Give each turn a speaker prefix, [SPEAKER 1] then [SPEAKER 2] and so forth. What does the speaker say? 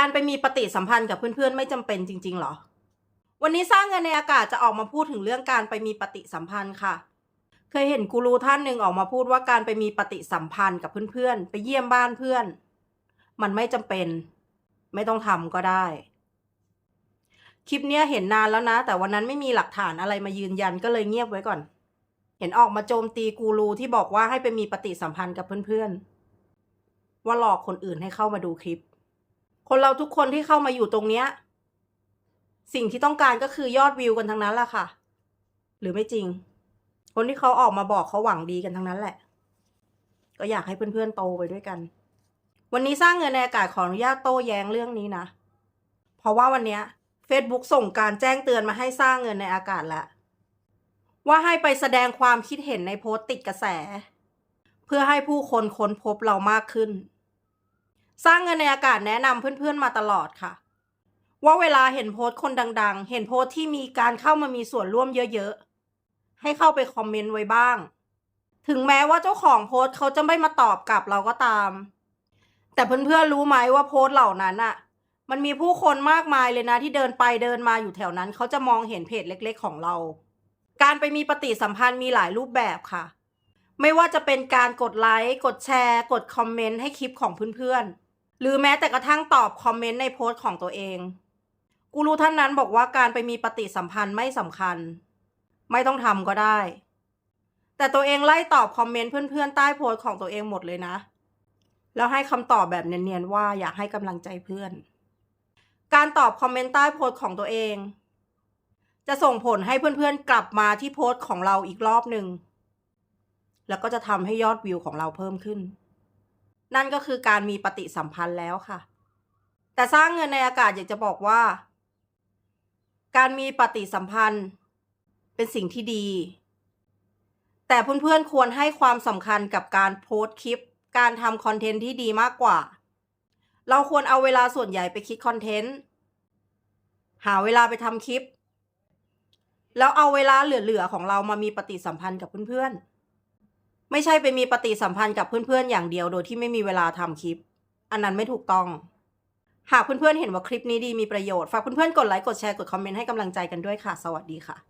[SPEAKER 1] การไปมีปฏิสัมพันธ์กับเพื่อนๆ ไม่จำเป็นจริงๆหรอ วันนี้สร้างเงินในอากาศจะออกมาพูดถึงเรื่องการไปมีปฏิสัมพันธ์ค่ะ เคยเห็นกูรูท่านหนึ่งออกมาพูดว่าการไปมีปฏิสัมพันธ์กับเพื่อนๆ ไปเยี่ยมบ้านเพื่อน มันไม่จำเป็น ไม่ต้องทำก็ได้ คลิปเนี้ยเห็นนานแล้วนะ แต่วันนั้นไม่มีหลักฐานอะไรมายืนยันก็เลยเงียบไว้ก่อน เห็นออกมาโจมตีกูรูที่บอกว่าให้ไปมีปฏิสัมพันธ์กับเพื่อนๆ ว่าหลอกคนอื่นให้เข้ามาดูคลิป คนเราทุกคนที่เข้ามาอยู่ตรงเนี้ย สิ่งที่ต้องการก็คือยอดวิวกันทั้งนั้นแหละค่ะ หรือไม่จริง คนที่เขาออกมาบอกเขาหวังดีกันทั้งนั้นแหละ ก็อยากให้เพื่อนๆโตไปด้วยกัน วันนี้สร้างเงินในอากาศขออนุญาตโต้แย้งเรื่องนี้นะ เพราะว่าวันเนี้ย Facebook ส่งการแจ้งเตือนมาให้สร้างเงินในอากาศแล้วว่าให้ไปแสดงความคิดเห็นในโพสต์ติดกระแส เพื่อให้ผู้คนค้นพบเรามากขึ้น สร้างเงินในอากาศแนะนำเพื่อนๆมาตลอดค่ะ ว่าเวลาเห็นโพสต์คนดัง ๆ เห็นโพสต์ที่มีการเข้ามามีส่วนร่วมเยอะๆ ให้เข้าไปคอมเมนต์ไว้บ้าง ถึงแม้ว่าเจ้าของโพสต์เขาจะไม่มาตอบกลับเราก็ตาม แต่เพื่อนๆรู้ไหมว่าโพสต์เหล่านั้นอะมันมีผู้คนมากมายเลยนะที่เดินไปเดินมาอยู่แถวนั้น เขาจะมองเห็นเพจเล็ก ๆ ของเรา การไปมีปฏิสัมพันธ์มีหลายรูปแบบค่ะ ไม่ว่าจะเป็นการกดไลค์กดแชร์ กดคอมเมนต์ให้คลิปของเพื่อนๆ หรือแม้แต่กระทั่งตอบคอมเมนต์ในโพสต์ของตัวเอง กูรู้ท่านนั้นบอกว่าการไปมีปฏิสัมพันธ์ไม่สำคัญ ไม่ต้องทำก็ได้ แต่ตัวเองไล่ตอบคอมเมนต์เพื่อนๆใต้โพสต์ของตัวเองหมดเลยนะ แล้วให้คำตอบแบบเนียนๆว่าอยากให้กำลังใจเพื่อน การตอบคอมเมนต์ใต้โพสต์ของตัวเอง จะส่งผลให้เพื่อนๆกลับมาที่โพสต์ของเราอีกรอบหนึ่งแล้วก็จะทำให้ยอดวิวของเราเพิ่มขึ้น นั่นก็คือการมีปฏิสัมพันธ์แล้วค่ะ แต่สร้างเงินในอากาศอยากจะบอกว่า การมีปฏิสัมพันธ์เป็นสิ่งที่ดี แต่เพื่อนๆควรให้ความสำคัญกับการโพสต์คลิป การทำคอนเทนต์ที่ดีมากกว่า เราควรเอาเวลาส่วนใหญ่ไปคิดคอนเทนต์หาเวลาไปทำคลิป แล้วเอาเวลาเหลือๆของเรามามีปฏิสัมพันธ์กับเพื่อนๆ ไม่ใช่ไปมีปฏิสัมพันธ์กับเพื่อนๆอย่างเดียวโดยที่ไม่มีเวลาทำคลิป อันนั้นไม่ถูกต้อง หากเพื่อนๆเห็นว่าคลิปนี้ดีมีประโยชน์ ฝากเพื่อนๆกดไลค์กดแชร์กดคอมเมนต์ให้กำลังใจกันด้วยค่ะ สวัสดีค่ะ